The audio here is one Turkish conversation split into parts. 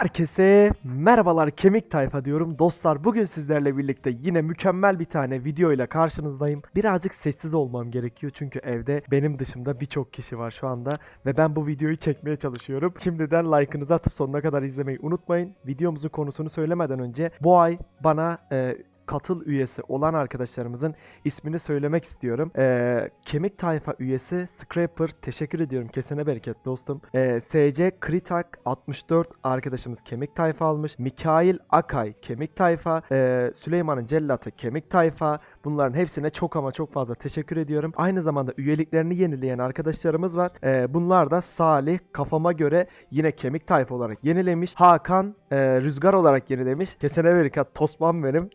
Herkese merhabalar kemik tayfa diyorum. Dostlar bugün sizlerle birlikte yine mükemmel bir tane video ile karşınızdayım. Birazcık sessiz olmam gerekiyor çünkü evde benim dışımda birçok kişi var şu anda ve ben bu videoyu çekmeye çalışıyorum. Şimdiden like'ınızı atıp sonuna kadar izlemeyi unutmayın. Videomuzun konusunu söylemeden önce bu ay bana e, katıl üyesi olan arkadaşlarımızın ismini söylemek istiyorum. Ee, Kemik Tayfa üyesi Scraper teşekkür ediyorum. Kesene bereket dostum. Ee, SC Kritak 64 arkadaşımız Kemik Tayfa almış. Mikail Akay Kemik Tayfa. Ee, Süleyman'ın Cellatı Kemik Tayfa. Bunların hepsine çok ama çok fazla teşekkür ediyorum. Aynı zamanda üyeliklerini yenileyen arkadaşlarımız var. Ee, bunlar da Salih kafama göre yine Kemik Tayfa olarak yenilemiş. Hakan e, Rüzgar olarak yenilemiş. Kesene bereket Tosman benim.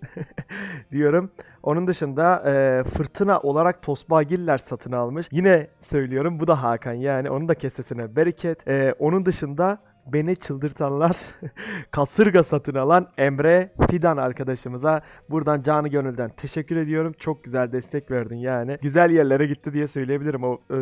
diyorum. Onun dışında e, fırtına olarak Tosbagiller satın almış. Yine söylüyorum bu da Hakan yani onun da kesesine bereket. E, onun dışında beni çıldırtanlar kasırga satın alan Emre Fidan arkadaşımıza buradan canı gönülden teşekkür ediyorum. Çok güzel destek verdin yani. Güzel yerlere gitti diye söyleyebilirim o e,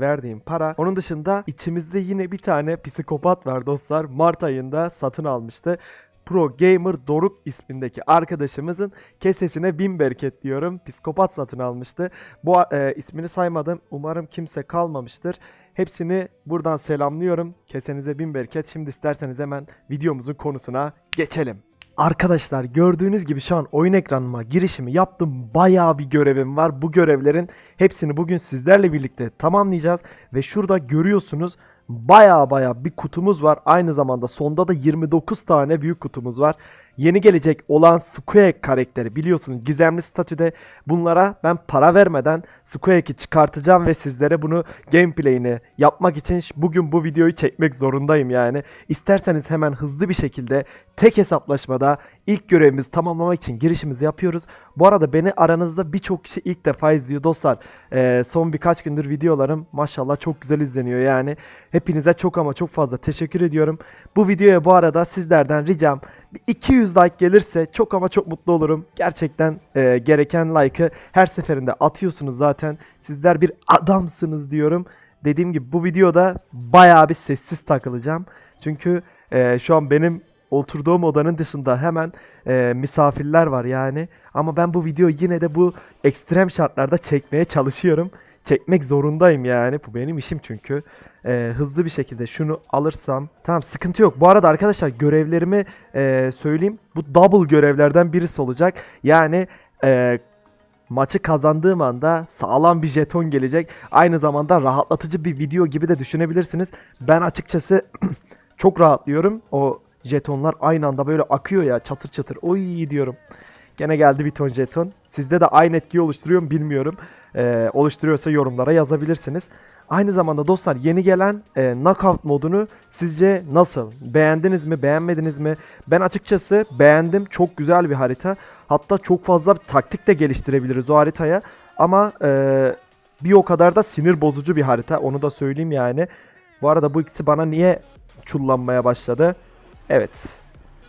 verdiğim para. Onun dışında içimizde yine bir tane psikopat var dostlar. Mart ayında satın almıştı. Pro Gamer Doruk ismindeki arkadaşımızın kesesine bin bereket diyorum. Psikopat satın almıştı. Bu e, ismini saymadım. Umarım kimse kalmamıştır. Hepsini buradan selamlıyorum. Kesenize bin bereket. Şimdi isterseniz hemen videomuzun konusuna geçelim. Arkadaşlar gördüğünüz gibi şu an oyun ekranıma girişimi yaptım. Bayağı bir görevim var. Bu görevlerin hepsini bugün sizlerle birlikte tamamlayacağız. Ve şurada görüyorsunuz baya baya bir kutumuz var. Aynı zamanda sonda da 29 tane büyük kutumuz var. Yeni gelecek olan Squeak karakteri biliyorsunuz gizemli statüde bunlara ben para vermeden Squeak'i çıkartacağım ve sizlere bunu gameplay'ini yapmak için bugün bu videoyu çekmek zorundayım yani. İsterseniz hemen hızlı bir şekilde tek hesaplaşmada ilk görevimizi tamamlamak için girişimizi yapıyoruz. Bu arada beni aranızda birçok kişi ilk defa izliyor dostlar. Ee, son birkaç gündür videolarım maşallah çok güzel izleniyor yani. Hepinize çok ama çok fazla teşekkür ediyorum. Bu videoya bu arada sizlerden ricam 200 like gelirse çok ama çok mutlu olurum. Gerçekten e, gereken like'ı her seferinde atıyorsunuz zaten. Sizler bir adamsınız diyorum. Dediğim gibi bu videoda bayağı bir sessiz takılacağım. Çünkü e, şu an benim oturduğum odanın dışında hemen e, misafirler var yani. Ama ben bu videoyu yine de bu ekstrem şartlarda çekmeye çalışıyorum. Çekmek zorundayım yani. Bu benim işim çünkü. E, hızlı bir şekilde şunu alırsam. Tamam sıkıntı yok. Bu arada arkadaşlar görevlerimi e, söyleyeyim. Bu double görevlerden birisi olacak. Yani e, maçı kazandığım anda sağlam bir jeton gelecek. Aynı zamanda rahatlatıcı bir video gibi de düşünebilirsiniz. Ben açıkçası çok rahatlıyorum. O jetonlar aynı anda böyle akıyor ya çatır çatır. Oy diyorum. Gene geldi bir ton jeton. Sizde de aynı etkiyi oluşturuyor mu bilmiyorum. Ee, oluşturuyorsa yorumlara yazabilirsiniz. Aynı zamanda dostlar yeni gelen e, knockout modunu sizce nasıl? Beğendiniz mi? Beğenmediniz mi? Ben açıkçası beğendim. Çok güzel bir harita. Hatta çok fazla taktik de geliştirebiliriz o haritaya. Ama e, bir o kadar da sinir bozucu bir harita. Onu da söyleyeyim yani. Bu arada bu ikisi bana niye çullanmaya başladı? Evet.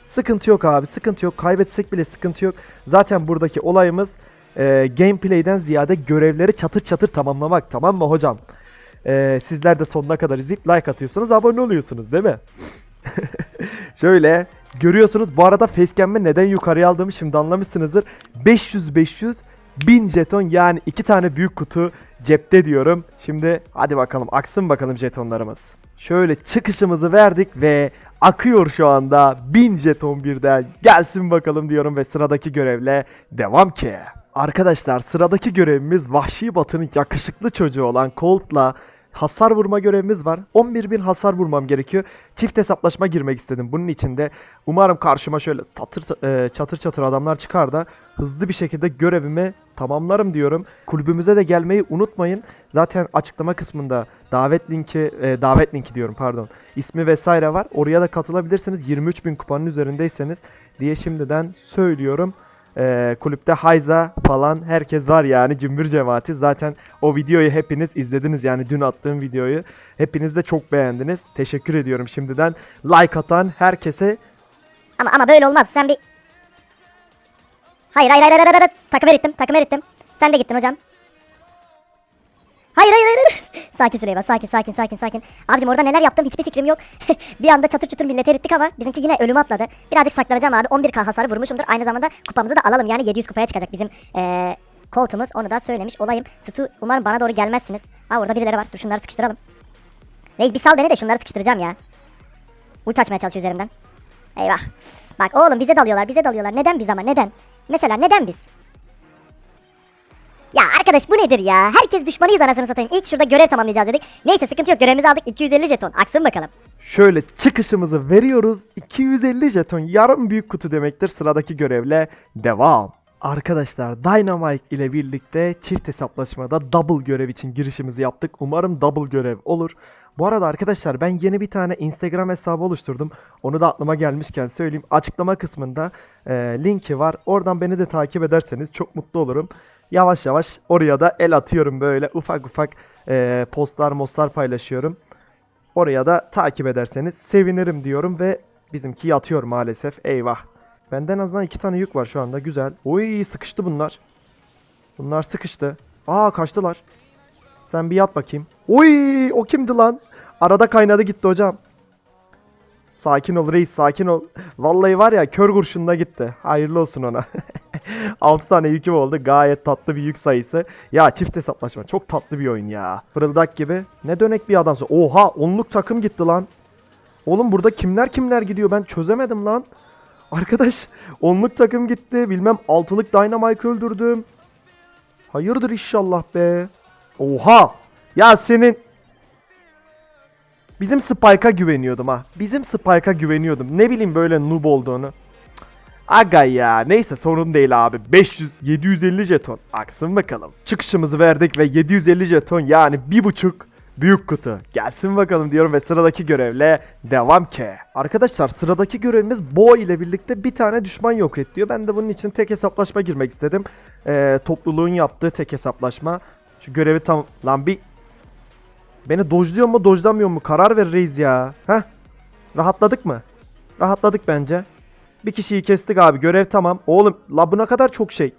Sıkıntı yok abi sıkıntı yok. Kaybetsek bile sıkıntı yok. Zaten buradaki olayımız e, gameplay'den ziyade görevleri çatır çatır tamamlamak. Tamam mı hocam? E, sizler de sonuna kadar izleyip like atıyorsunuz abone oluyorsunuz değil mi? Şöyle görüyorsunuz bu arada facecam'ı neden yukarıya aldığımı şimdi anlamışsınızdır. 500 500 1000 jeton yani iki tane büyük kutu cepte diyorum. Şimdi hadi bakalım aksın bakalım jetonlarımız. Şöyle çıkışımızı verdik ve akıyor şu anda 1000 jeton birden. Gelsin bakalım diyorum ve sıradaki görevle devam ki. Arkadaşlar sıradaki görevimiz Vahşi Batı'nın yakışıklı çocuğu olan Colt'la hasar vurma görevimiz var. 11.000 hasar vurmam gerekiyor. Çift hesaplaşma girmek istedim bunun içinde. Umarım karşıma şöyle tatır, e, çatır çatır adamlar çıkar da hızlı bir şekilde görevimi tamamlarım diyorum. Kulübümüze de gelmeyi unutmayın. Zaten açıklama kısmında davet linki, e, davet linki diyorum pardon. ismi vesaire var. Oraya da katılabilirsiniz. 23.000 kupanın üzerindeyseniz diye şimdiden söylüyorum. Ee, kulüpte Hayza falan herkes var yani cümbür cemaati. Zaten o videoyu hepiniz izlediniz yani dün attığım videoyu. Hepiniz de çok beğendiniz. Teşekkür ediyorum şimdiden. Like atan herkese Ama ama böyle olmaz. Sen bir... Hayır hayır hayır hayır hayır. Takım erittim. Takım erittim. Sen de gittin hocam. Hayır hayır hayır. Sakin Süleyman sakin sakin sakin sakin. Abicim orada neler yaptım hiçbir fikrim yok. bir anda çatır çutur millete erittik ama bizimki yine ölüme atladı. Birazcık saklanacağım abi. 11k hasarı vurmuşumdur. Aynı zamanda kupamızı da alalım. Yani 700 kupaya çıkacak bizim eee koltuğumuz. Onu da söylemiş olayım. Stu umarım bana doğru gelmezsiniz. Ha orada birileri var. Dur şunları sıkıştıralım. Reis bir sal beni de şunları sıkıştıracağım ya. Ulti açmaya çalışıyor üzerimden. Eyvah. Bak oğlum bize dalıyorlar bize dalıyorlar. Neden biz ama neden? Mesela neden biz? Ya arkadaş bu nedir ya? Herkes düşmanıyız anasını satayım. İlk şurada görev tamamlayacağız dedik. Neyse sıkıntı yok görevimizi aldık 250 jeton. Aksın bakalım. Şöyle çıkışımızı veriyoruz. 250 jeton yarım büyük kutu demektir. Sıradaki görevle devam. Arkadaşlar Dynamite ile birlikte çift hesaplaşmada double görev için girişimizi yaptık. Umarım double görev olur. Bu arada arkadaşlar ben yeni bir tane Instagram hesabı oluşturdum. Onu da aklıma gelmişken söyleyeyim. Açıklama kısmında e, linki var. Oradan beni de takip ederseniz çok mutlu olurum. Yavaş yavaş oraya da el atıyorum böyle ufak ufak e, postlar mostlar paylaşıyorum. Oraya da takip ederseniz sevinirim diyorum ve bizimki yatıyor maalesef. Eyvah. Benden en azından iki tane yük var şu anda. Güzel. Oy sıkıştı bunlar. Bunlar sıkıştı. Aa kaçtılar. Sen bir yat bakayım. Oy o kimdi lan? Arada kaynadı gitti hocam. Sakin ol reis sakin ol. Vallahi var ya kör kurşunla gitti. Hayırlı olsun ona. 6 tane yüküm oldu. Gayet tatlı bir yük sayısı. Ya çift hesaplaşma çok tatlı bir oyun ya. Fırıldak gibi. Ne dönek bir adamsın. Oha onluk takım gitti lan. Oğlum burada kimler kimler gidiyor ben çözemedim lan. Arkadaş onluk takım gitti. Bilmem altılık Dynamite öldürdüm. Hayırdır inşallah be. Oha. Ya senin Bizim Spike'a güveniyordum ha. Bizim Spike'a güveniyordum. Ne bileyim böyle noob olduğunu. Aga ya neyse sorun değil abi. 500 750 jeton. Aksın bakalım. Çıkışımızı verdik ve 750 jeton yani bir buçuk büyük kutu. Gelsin bakalım diyorum ve sıradaki görevle devam ki. Arkadaşlar sıradaki görevimiz Bo ile birlikte bir tane düşman yok et diyor. Ben de bunun için tek hesaplaşma girmek istedim. Ee, topluluğun yaptığı tek hesaplaşma. Şu görevi tam... Lan bir Beni dojluyor mu dojlamıyor mu karar ver reis ya. Heh. Rahatladık mı? Rahatladık bence. Bir kişiyi kestik abi görev tamam. Oğlum la bu ne kadar çok şey.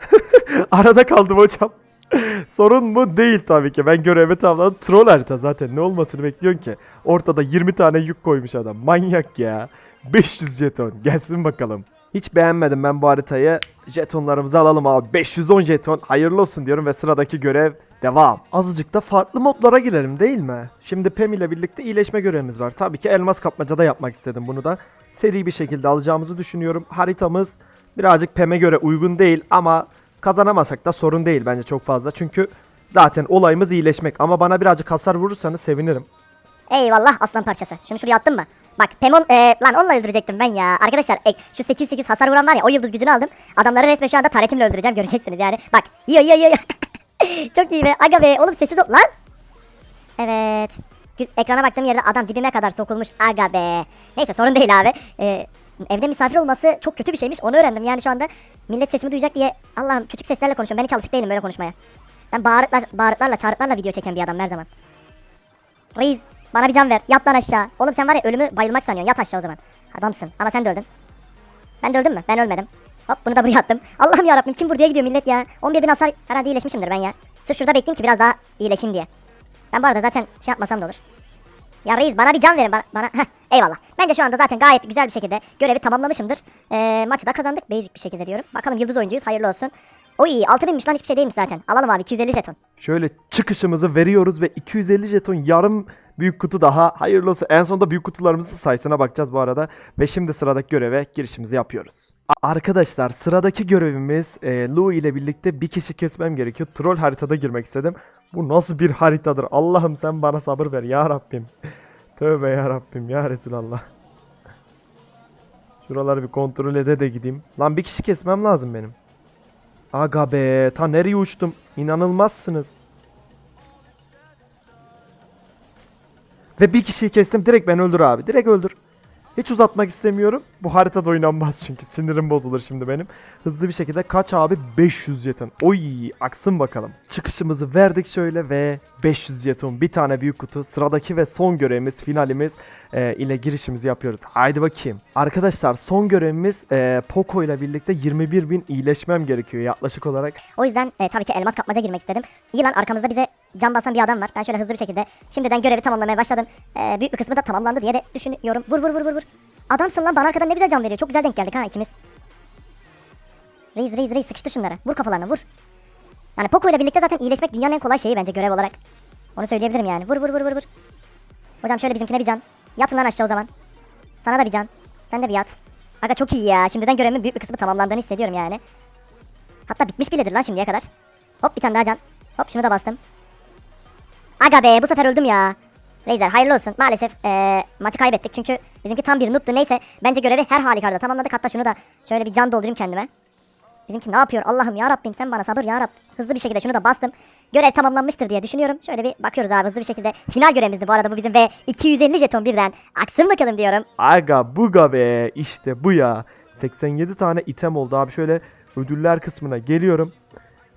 Arada kaldım hocam. Sorun mu? Değil tabii ki. Ben görevi tamamladım. Troll harita zaten. Ne olmasını bekliyorsun ki? Ortada 20 tane yük koymuş adam. Manyak ya. 500 jeton. Gelsin bakalım. Hiç beğenmedim ben bu haritayı. Jetonlarımızı alalım abi. 510 jeton. Hayırlı olsun diyorum ve sıradaki görev devam. Azıcık da farklı modlara girelim değil mi? Şimdi Pem ile birlikte iyileşme görevimiz var. Tabii ki elmas kapmacada yapmak istedim bunu da. Seri bir şekilde alacağımızı düşünüyorum. Haritamız birazcık Pem'e göre uygun değil ama kazanamasak da sorun değil bence çok fazla. Çünkü zaten olayımız iyileşmek ama bana birazcık hasar vurursanız sevinirim. Eyvallah aslan parçası. Şunu şuraya attın mı? Bak Pemon e, lan onunla öldürecektim ben ya. Arkadaşlar e, şu 808 hasar vuran var ya o yıldız gücünü aldım. Adamları resmen şu anda taretimle öldüreceğim göreceksiniz yani. Bak yiyor yiyor yiyor. Çok iyi be. Aga be oğlum sessiz ol lan. Evet. Ekrana baktığım yerde adam dibime kadar sokulmuş. Aga be. Neyse sorun değil abi. Ee, evde misafir olması çok kötü bir şeymiş. Onu öğrendim. Yani şu anda millet sesimi duyacak diye Allah'ım küçük seslerle konuşuyorum. Ben hiç alışık değilim böyle konuşmaya. Ben bağırıklar, bağırıklarla, çağrıklarla video çeken bir adam her zaman. Reis bana bir can ver. Yat lan aşağı. Oğlum sen var ya ölümü bayılmak sanıyorsun. Yat aşağı o zaman. Adamsın. Ama sen de öldün. Ben de öldüm mü? Ben ölmedim. Hop bunu da buraya attım. Allah'ım yarabbim kim buraya gidiyor millet ya. 11 bin hasar herhalde iyileşmişimdir ben ya. Sırf şurada bekleyeyim ki biraz daha iyileşeyim diye. Ben bu arada zaten şey yapmasam da olur. Ya reis bana bir can verin bana. bana. Heh, eyvallah. Bence şu anda zaten gayet güzel bir şekilde görevi tamamlamışımdır. Ee, maçı da kazandık basic bir şekilde diyorum. Bakalım yıldız oyuncuyuz hayırlı olsun. Oy 6000'miş lan hiçbir şey değilmiş zaten. Alalım abi 250 jeton. Şöyle çıkışımızı veriyoruz ve 250 jeton yarım büyük kutu daha. Hayırlı olsun. En sonunda büyük kutularımızın sayısına bakacağız bu arada. Ve şimdi sıradaki göreve girişimizi yapıyoruz. Arkadaşlar sıradaki görevimiz e, Lou ile birlikte bir kişi kesmem gerekiyor. Troll haritada girmek istedim. Bu nasıl bir haritadır? Allah'ım sen bana sabır ver ya Rabbim. Tövbe ya Rabbim ya Resulallah. Şuraları bir kontrol ede de gideyim. Lan bir kişi kesmem lazım benim. Aga be, ta nereye uçtum? İnanılmazsınız. Ve bir kişiyi kestim. Direkt ben öldür abi. Direkt öldür. Hiç uzatmak istemiyorum. Bu haritada oynanmaz çünkü sinirim bozulur şimdi benim. Hızlı bir şekilde kaç abi? 500 jeton. Oy aksın bakalım. Çıkışımızı verdik şöyle ve 500 jeton bir tane büyük kutu. Sıradaki ve son görevimiz finalimiz e, ile girişimizi yapıyoruz. Haydi bakayım. Arkadaşlar son görevimiz e, Poco ile birlikte 21.000 iyileşmem gerekiyor yaklaşık olarak. O yüzden e, tabii ki elmas kapmaca girmek istedim. İyi lan arkamızda bize can basan bir adam var. Ben şöyle hızlı bir şekilde şimdiden görevi tamamlamaya başladım. E, büyük bir kısmı da tamamlandı diye de düşünüyorum. Vur vur vur vur vur. Adamsın lan bana arkadan ne güzel can veriyor. Çok güzel denk geldik ha ikimiz. Reis reis reis sıkıştır şunları. Vur kafalarına vur. Yani Poco ile birlikte zaten iyileşmek dünyanın en kolay şeyi bence görev olarak. Onu söyleyebilirim yani. Vur vur vur vur vur. Hocam şöyle bizimkine bir can. Yatın lan aşağı o zaman. Sana da bir can. Sen de bir yat. Aga çok iyi ya. Şimdiden görevimin büyük bir kısmı tamamlandığını hissediyorum yani. Hatta bitmiş biledir lan şimdiye kadar. Hop bir tane daha can. Hop şunu da bastım. Aga be bu sefer öldüm ya. Razer hayırlı olsun. Maalesef eee, maçı kaybettik çünkü bizimki tam bir noob'tu. Neyse bence görevi her halükarda tamamladık. Hatta şunu da şöyle bir can doldurayım kendime. Bizimki ne yapıyor Allah'ım ya Rabbim sen bana sabır ya Rab. Hızlı bir şekilde şunu da bastım. Görev tamamlanmıştır diye düşünüyorum. Şöyle bir bakıyoruz abi hızlı bir şekilde. Final görevimizdi bu arada bu bizim ve 250 jeton birden. Aksın bakalım diyorum. Aga buga be işte bu ya. 87 tane item oldu abi şöyle ödüller kısmına geliyorum.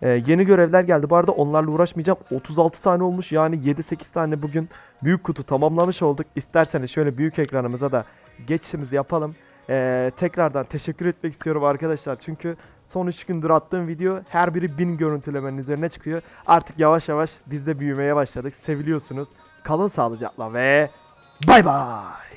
Ee, yeni görevler geldi bu arada onlarla uğraşmayacağım. 36 tane olmuş yani 7-8 tane bugün büyük kutu tamamlamış olduk. İsterseniz şöyle büyük ekranımıza da geçişimizi yapalım. Ee, tekrardan teşekkür etmek istiyorum arkadaşlar. Çünkü son 3 gündür attığım video her biri 1000 görüntülemenin üzerine çıkıyor. Artık yavaş yavaş biz de büyümeye başladık. Seviliyorsunuz. Kalın sağlıcakla ve bay bay.